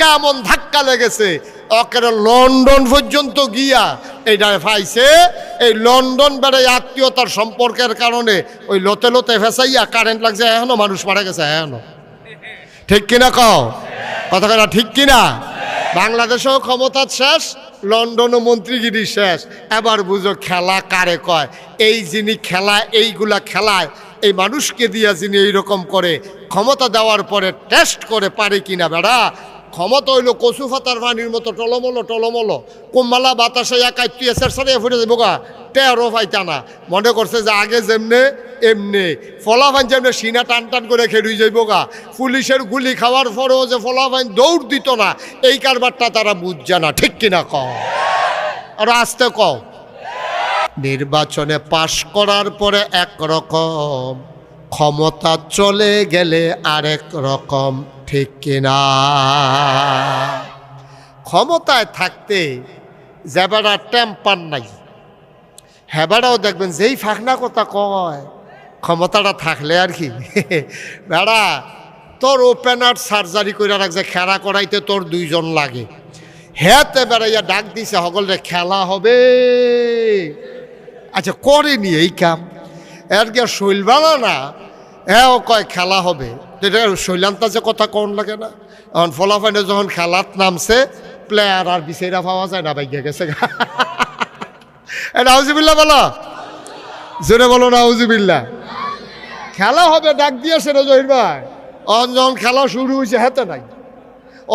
ধাক্কা, এমন ধাক্কা লেগেছে। ওকে লন্ডন পর্যন্ত গিয়া এইটা পাইছে এই লন্ডন বেড়ে আত্মীয়তার সম্পর্কের কারণে ওই লোতে লোতে ফেসাইয়া কারেন্ট লাগছে, এখনও মানুষ মারা গেছে, এখনও। ঠিক কিনা কও? কথা কথা ঠিক কিনা? বাংলাদেশেও ক্ষমতা শেষ, লন্ডনও মন্ত্রীগিরি শেষ। এবার বুঝো খেলা কারে কয়? এই যিনি খেলা, এইগুলা খেলায়, এই মানুষকে দিয়া যিনি এইরকম করে ক্ষমতা দেওয়ার পরে টেস্ট করে পারে কিনা বেড়া? ক্ষমতা হইল কচু ফাতার পানির মতো, টলমলো টলমলো। কুম্বালা বাতাসে একাই তুই সারিয়ে ফুটে যাব গা। টেরো পাইতা মনে করছে যে আগে যেমনে, এমনি। ফলাফান যেমনি সিনা টান টান করে খেলুই যাইব গা। পুলিশের গুলি খাওয়ার পরেও যে ফলাফান দৌড় দিত না, এই কারবারটা তারা বুঝছে না। ঠিক কিনা কও? আর আসতে কও। নির্বাচনে পাশ করার পরে এক রকম ক্ষমতা চলে গেলে আরেক রকম, ঠিক কিনা? ক্ষমতায় থাকতে যেবারা টেম্পার নাই। হেবারাও দেখবেন যেই ফাঁকনা কথা কয়, ক্ষমতাটা থাকলে আর কি। বেড়া, তোর ওপেনার সার্জারি করে রাখছে, খেলা করাইতে তোর দুইজন লাগে। হেতে বেড়াইয়া ডাক দিছে সকলে খেলা হবে। আচ্ছা করেনি এই কাম। এর কি আর শৈল বানা না হ্যাঁ কয় খেলা হবে। এটা শৈলান্তা যে কথা কোন লাগে না। এখন ফলাফাইনে যখন খেলাত নামছে প্লেয়ার আর বিচারা পাওয়া যায় না বাইকে গেছে এটা হাউজিবিল্লা বলো। জোরে বলো না হাউজিবিল্লা খেলা হবে, ডাক দিয়েছে রে জহির ভাই। অহন যখন খেলা শুরু হয়েছে হাতে নাই।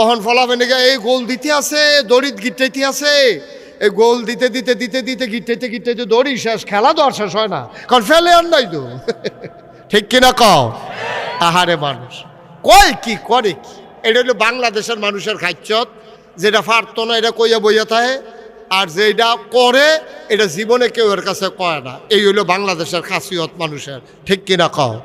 অহন ফলাফেনে এই গোল দিতে আছে, দড়িত গিটাইতে আছে। এই গোল দিতে দিতে দিতে দিতে গিটাইতে গিটাইতে দড়ি শেষ, খেলা আর শেষ হয় না। কারণ ফেলে আর নাই তো। ঠিক কিনা কও? আহারে মানুষ। কয় কি, করে কি? এটা হলো বাংলাদেশের মানুষের খাচ্ছত, যেটা পারতো না, এটা কইয়া বইয়া থাকে। আর যেটা করে, এটা জীবনে কেউ এর কাছে কয় না। এই হলো বাংলাদেশের খাসিয়ত মানুষের। ঠিক কিনা কও?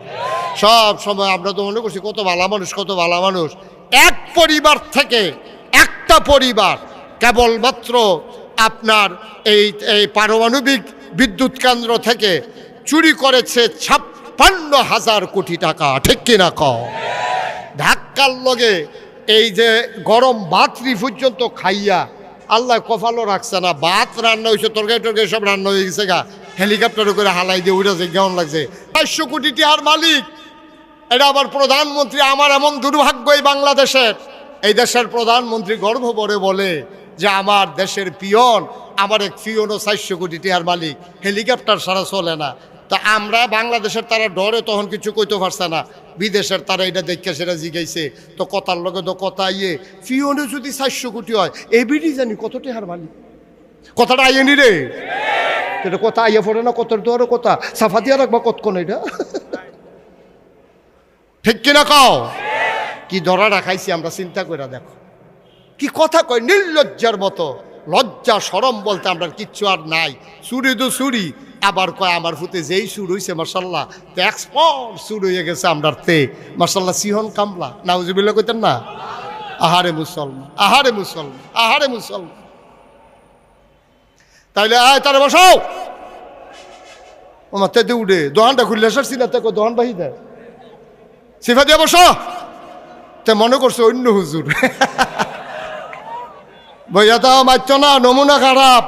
সব সময় আমরা তো মনে করছি, কত ভালো মানুষ, কত ভালো মানুষ। এক পরিবার থেকে একটা পরিবার, কেবলমাত্র আপনার এই এই পারমাণবিক বিদ্যুৎ কেন্দ্র থেকে চুরি করেছে ছাপ্পান্ন হাজার কোটি টাকা, ঠিক কিনা কও? ধাক্কার লগে এই যে গরম ভাতরি পর্যন্ত খাইয়া আল্লাহ কফালো রাখছে না, ভাত রান্না হয়েছে তরকারি টরকারি সব রান্না হয়ে গেছে গা। হেলিকপ্টারে করে হালাই দিয়ে উঠেছে কেমন লাগছে? চারশো কোটি টিহার মালিক, এটা আবার প্রধানমন্ত্রী, আমার এমন দুর্ভাগ্য এই বাংলাদেশের। এই দেশের প্রধানমন্ত্রী গর্ব বলে যে আমার দেশের পিয়ন, আমার এক পিয়নও চারশো কোটি টিহার মালিক, হেলিকপ্টার সারা চলে না। তা আমরা বাংলাদেশের তারা ডরে তখন কিছু কইতে পারছে না। বিদেশের তারা এটা দেখে সেটা জিগাইছে। তো কথার লগে তো কথা ইয়ে পিয়নে যদি চারশো কোটি হয়, এবিডি জানি কত টিহার মালিক? কথাটা আইয়েনি রে? এটা কথা আইয়া পড়ে না কত তো কথা। সাফা দিয়া রাখবা কতক্ষণ এটা? ঠিক কিনা কও? কি ধরা রাখাইছি আমরা, চিন্তা করে দেখো। কি কথা কয়? নির্লজ্জার মতো। লজ্জা সরম বলতে আমরা কিচ্ছু আর নাই। চুরি তো চুরি আবার কয়, আমার ফুতে যেই সুর হইছে মার্শাল্লাহ তো এক্সপোর্ট সুর হয়ে গেছে আমরার তে। মার্শাল্লাহ সিহন কামলা। নাউজিবিল্লা কইতেন না? আহারে মুসলমান আহারে মুসলমান আহারে মুসলমান তাইলে আয়, তারে বসাও। আমার তেতে উঠে দোহানটা খুললে সারছি না দেখো দোহান বাহি দেয় সিফা দিয়ে বসো। তে মনে করছে অন্য হুজুর। বইয়া তাও মারছ না, নমুনা খারাপ।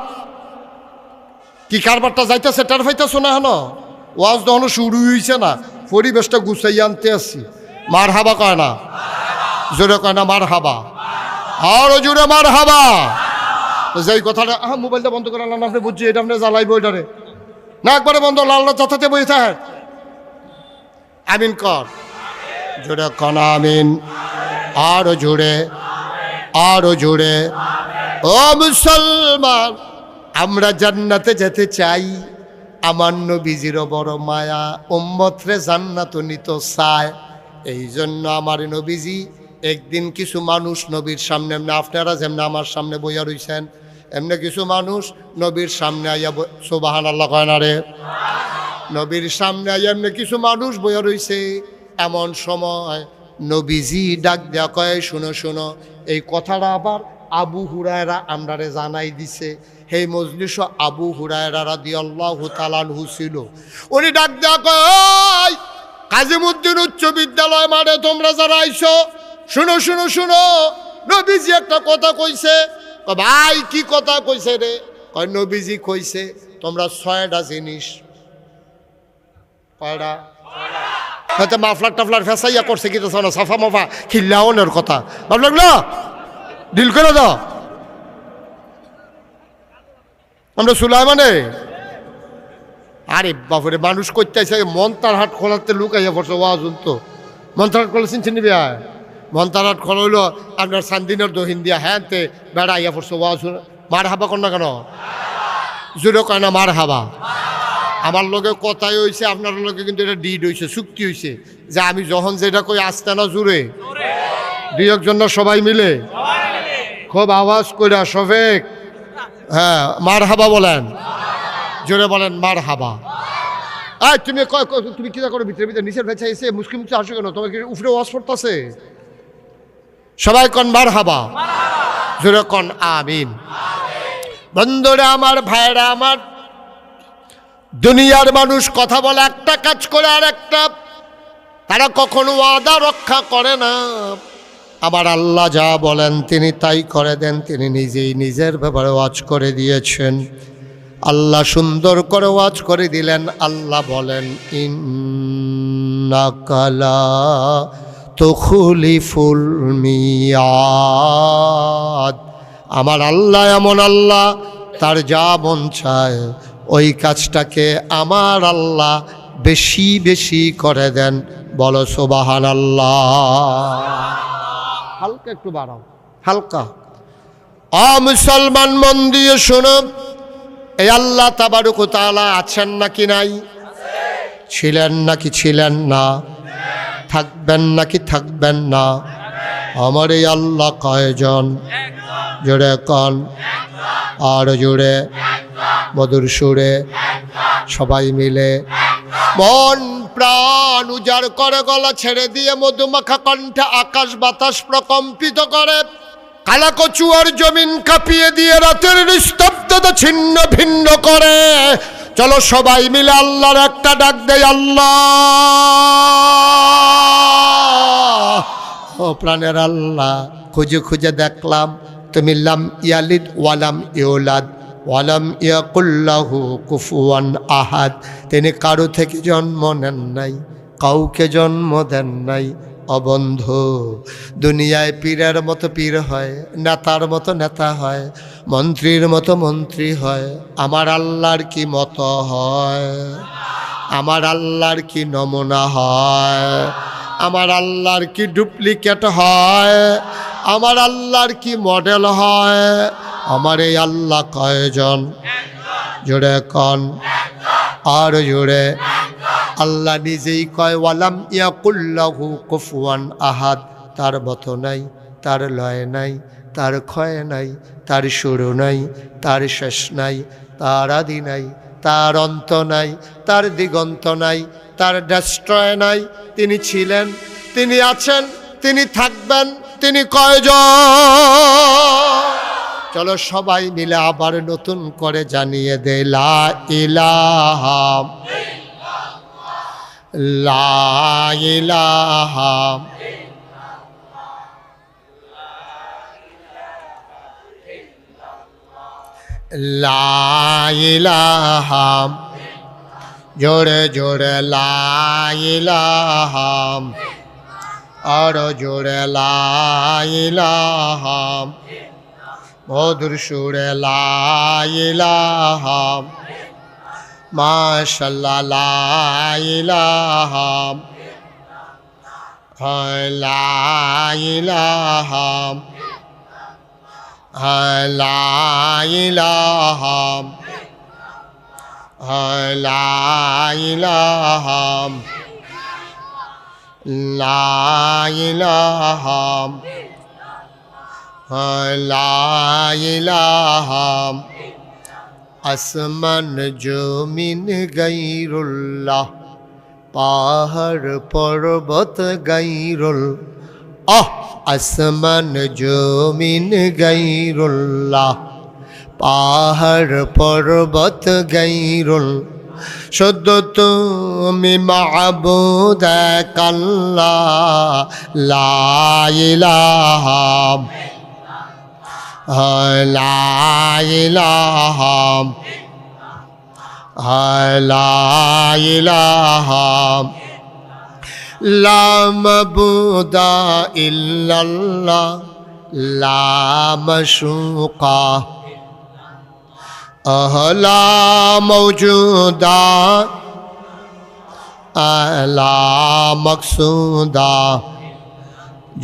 কি কারবারটা যাইতেছে টার ফাইতেছো না হেন? ওয়াজ তখন শুরু হইছে না, পরিবেশটা গুছাই আনতে আসছি মার হাবা কয় না? জোরে কয় না মার হাবা আরও জোরে মার হাবা যেই কথাটা, আহ, মোবাইলটা বন্ধ করে আল্লাহ আপনি বুঝছি এটা আপনি জ্বালাইব ওইটারে। না, একবারে বন্ধ, লাল যাতাতে বই থাকে। আমিন কর। জোরে কন, আমিন। আরও জোরে আরও জোরে। ও মুসলমান, আমরা জান্নাতে যেতে চাই। আমার নবীজির বড় মায়া উম্মতরে জান্নাত নিত চায়। এই জন্য আমার নবীজি একদিন কিছু মানুষ নবীর সামনে, এমনি আপনারা যেমনি আমার সামনে বইয়া রইছেন, এমনি কিছু মানুষ নবীর সামনে আইয়া সোবাহান আল্লাহ কয় না রে? নবীর সামনে আইয়া এমনি কিছু মানুষ বইয়া রইছে। এমন সময় নবীজি ডাক দেয়া কয়, শুনো শুনো, এই কথাটা আবার আবু হুরায়রা আমরারে জানাই দিছে। হে মজলিস, আবু হুরায়রা রাদি আল্লাহ তালানহু ছিল। উনি ডাক দেয়া কয় কাজিমুদ্দিন উচ্চ বিদ্যালয় মাঠে তোমরা যারা আইছো, শুনো শুনো শুনো, নবীজি একটা কথা কইছে। ভাই, কি কথা কইছে রে? কয়, নবীজি কইছে, তোমরা ছয়টা জিনিস, কয়টা? হয়তো মাফলার টাফলার ফেসাইয়া করছে কি তো সাফা মাফা খিল্লাওনের কথা। ভালো লাগল ডিল করে দাও। আমরা সুলাই মানে আরে বাপুরে, মানুষ করতে আসে মন্তার হাট খোলাতে লুকাইয়া পড়ছে ওয়াজুন তো মন্তার হাট খোলা চিনছেন নিবি আয়? মন্তার হাট খোলা হইল, আপনার সান্দিনের দহিন দিয়া হ্যাঁ তে বেড়া ইয়া পড়ছে ওয়াজুন মার হাবা কর না কেন? জোরে কয় না মার হাবা আমার লগে কথাই হয়েছে আপনার লগে কিন্তু এটা ডিড হয়েছে চুক্তি হয়েছে যে আমি যখন যেটা কই আসতে না জুড়ে। দুই একজন সবাই মিলে? খুব আওয়াজ কইরা সবেক হ্যাঁ মার হাবা বলেন। জোরে বলেন মার হাবা আয় তুমি তুমি কি করো, ভিতরে ভিতরে, নিচের ভেচা এসে মুসকিম মুখে আসো কেন? তোমার কি উপরে ওয়াজ পড়তেছে? সবাই কন মার হাবা জোরে কন, আমিন। বন্ধুরা, আমার ভাইরা, আমার দুনিয়ার মানুষ কথা বলে একটা কাজ করে আর একটা। তারা কখনো ওয়াদা রক্ষা করে না। আবার আল্লাহ যা বলেন তিনি তাই করে দেন, তিনি নিজেই নিজের ব্যাপারে ওয়াজ করে দিয়েছেন। আল্লাহ সুন্দর করে ওয়াজ করে দিলেন, আল্লাহ বলেন ইন্নাকালা তুখলিফুল মিয়াদ। আমার আল্লাহ এমন আল্লাহ, তার যা মন চায় ওই কাজটাকে আমার আল্লাহ বেশি বেশি করে দেন। বলো সোবাহান আল্লাহ হালকা একটু বাড়াও। হালকা। অ মুসলমান মন দিয়ে শোনো, এই আল্লাহ তাবারুক তাআলা আছেন নাকি নাই? ছিলেন নাকি ছিলেন না? থাকবেন নাকি থাকবেন না? আমার এই আল্লাহ কয়জন? জোরে কন। আর জোরে মধুর সুরে সবাই মিলে মন প্রাণ উজাড় করে, গলা ছেড়ে দিয়ে মধুমাখা কণ্ঠে আকাশ বাতাস প্রকম্পিত করে। কালা কচুয়ার জমিন কাঁপিয়ে দিয়ে রাতের নিস্তব্ধতা ছিন্ন ভিন্ন করে। চলো সবাই মিলে আল্লাহর একটা ডাক দেয় আল্লাহ। ও প্রাণের আল্লাহ, খুঁজে খুঁজে দেখলাম, তুমি লাম ইয়ালিদ ওয়ালাম ইউলাদ। ওয়ালাম ইয়াকুল্লাহু কুফুয়ান আহাদ। তিনি কারও থেকে জন্ম নেন নাই, কাউকে জন্ম দেন নাই। অবন্ধ, দুনিয়ায় পীরের মতো পীর হয়, নেতার মতো নেতা হয়, মন্ত্রীর মতো মন্ত্রী হয়। আমার আল্লাহর কি মতো হয়? আমার আল্লাহর কি নমুনা হয়? আমার আল্লাহর কি ডুপ্লিকেট হয়? আমার আল্লাহর কি মডেল হয়? আমার এই আল্লাহ কয়জন? জোরে কন? আর জোরে আল্লাহ নিজেই কয়, ওয়ালাম ইয়াকুল্লাহু কুফুয়ান আহাদ। তার বত নাই, তার লয় নাই, তার ক্ষয় নাই, তার শুরু নাই, তার শেষ নাই, তার আদি নাই, তার অন্ত নাই, তার দিগন্ত নাই, তার ডেস্ট্রয় নাই। তিনি ছিলেন, তিনি আছেন, তিনি থাকবেন, তিনি কয়জন? চলো সবাই মিলে আবার নতুন করে জানিয়ে দে লা ইলাহা লা ইলাহা। জোরে জোরে লা ইলাহা। আর জোরে লা মধুর সুরে লাইলাহা মাশাল্লাহ লাইলাহা লাইলাহা লাইলাহা লাইলাহা লাইলাহা লাইলাহাম আসমান জমিন গাইরুল্লাহ পাহাড় পর্বত গাইরুল আহ আসমান জমিন গাইরুল্লাহ পাহাড় পর্বত গাইরুল শুদ্ধ তুমি মাহবুদ কাল্লা লাইলাহাম لا إله لا إله لا مبود إلا الله لا مشوقا لا موجودا لا مقصودا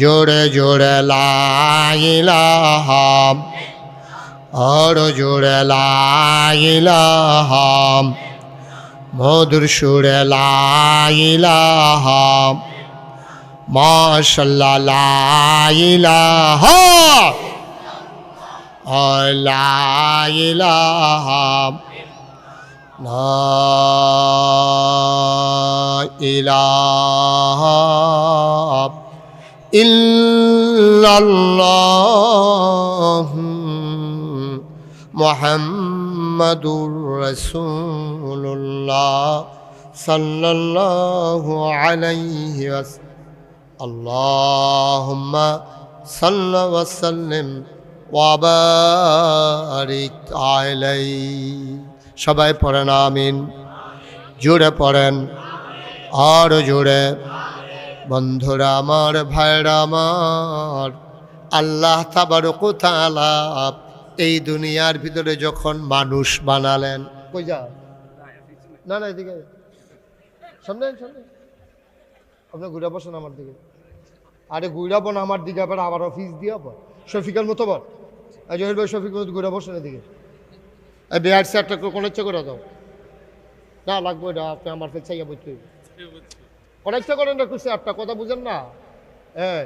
জোরে জোরে লাইলাহাম হর জোরে লাইলাহাম মধুর সুরে লাইলাহাম মাশাল্লাহ লাইলাহ লাইলাহাম লা ইলাহা। মুহাম্মাদুর রাসূলুল্লাহ সাল্লাল্লাহু আলাইহি আল্লাহুম্মা সাল্লি ওয়া সাল্লিম ওয়াবারিক আলাই সবাই পড়েন, আমিন। জুড়ে পড়েন, আর জুড়ে। বন্ধুরা আমার ভাইরা আমার আল্লাহ তাআলা এই দুনিয়ার ভিতরে যখন মানুষ বানালেন যা? না না, এদিকে সামনে সামনে আয়। আপনি ঘুরে বসেন আমার দিকে। আরে ঘুরা বোন আমার দিকে, আবার আবার অফিস দিয়ে আবার। শফিকের মতো বল। জহির ভাই, শফিকের মতো ঘুরে বসেন এদিকে। বিহার স্যারটা কোনো ইচ্ছা করে দাও। না, লাগবে এটা আপনি আমার ফের চাইয়া বলতে অনেকটা করেন একটু স্যারটা কথা বুঝেন না? এই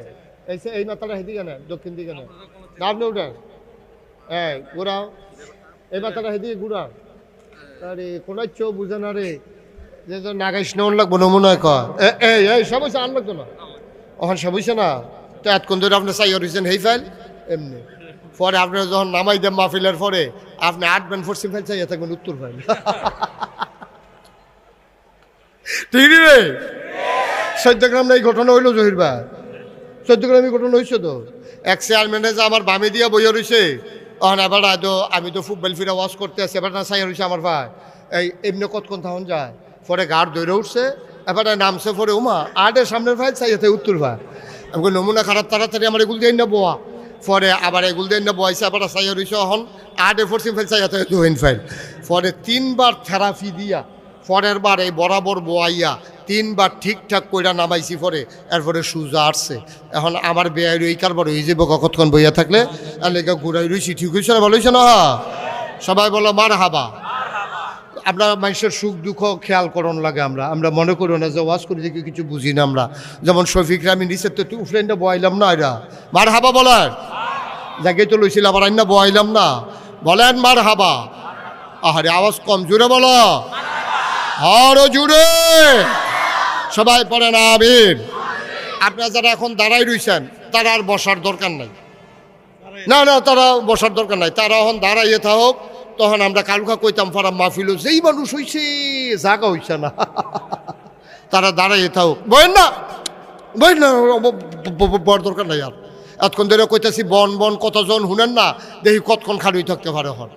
এই এই মাথাটা হেদিকে নেন দক্ষিণ দিকে নেন না আপনি উঠেন। এই, ঘুরাও। এই মাথাটা হেদিকে ঘুরাও। আরে কোনো ইচ্ছেও বুঝে না রে। যে তো নাগাইস নেওয়ার লাগবো, নমুনা কয়। এই এই হয়েছে আর লাগতো না ওখান হয়েছে না? তো এতক্ষণ ধরে আপনি চাই হয়েছেন হেই ফাইল? এমনি। পরে আপনার যখন নামাই দেন মাহফিলের পরে, আপনি আটবেন পশ্চিম ফাইল চাইয়া থাকবেন উত্তর ফাইল। ঠিক রে? চোদ্দগ্রাম এই ঘটনা হইল জহির ভাই এই ঘটনা হয়েছে তো। এক চেয়ারম্যানে যে আমার বামে দিয়া বইয়া রয়েছে অহন এবার তো, আমি তো ফুটবল ফিরে ওয়াশ করতে আছি, এবার না চাই রয়েছে আমার ভাই। এই, এমনি কতক্ষণ তখন যায়? পরে গাড় দৌড়ে উঠছে, এবার নামছে পরে, উমা, আটের সামনের ভাই চাইতে উত্তর ভাই আমি নমুনা খারাপ, তাড়াতাড়ি আমার এগুল দিয়ে না বোয়া। পরে আবার এগুল দিয়ে না বয়সে আবার চাইয়া রয়েছে অহন আটে ফোরসিম ফাইল চাইতে দুইন ফাইল। পরে তিনবার থেরাপি দিয়া, পরের বার এই বরাবর বোয়াইয়া তিনবার ঠিকঠাক কইরা নামাইছি পরে, এরপরে সুজা আসছে। এখন আমার বেয়াই রই কারবার হয়ে যাব কতক্ষণ বইয়া থাকলে লেগে ঘুরাই রইছি। ঠিক হয়েছে না ভালো হয়েছে না? সবাই বলো মার হাবা আপনার মানুষের সুখ, দুঃখ খেয়াল করন লাগে আমরা। আমরা মনে করি না যে ওয়াজ করি, দেখি কিছু বুঝি না আমরা। যেমন শফিক রামি নিচের তো উফরেনটা বয়াইলাম না এরা। মার হাবা বলার জাগে তো লইছিল, আবার আইনা বয়াইলাম না। বলেন মার হাবা আহারে, আওয়াজ কম জুড়ে বলো। আরও জুড়ে সবাই পড়েন, আমিন। আপনারা যারা এখন দাঁড়াই রইছেন, তারা আর বসার দরকার নাই। না না, তারা বসার দরকার নাই। তারা এখন দাঁড়াইয়ে থাক তখন আমরা কালুকা কইতাম, ফারা মাহফিল যেই মানুষ হইছে, জাগা হইছে না। তারা দাঁড়াইয়ে থাক বলেন না বই না বড় দরকার নাই আর। এতক্ষণ ধরে কইতাছি, বন বন, কতজন শুনেন না, দেখি কতক্ষণ খালি থাকতে পারে হন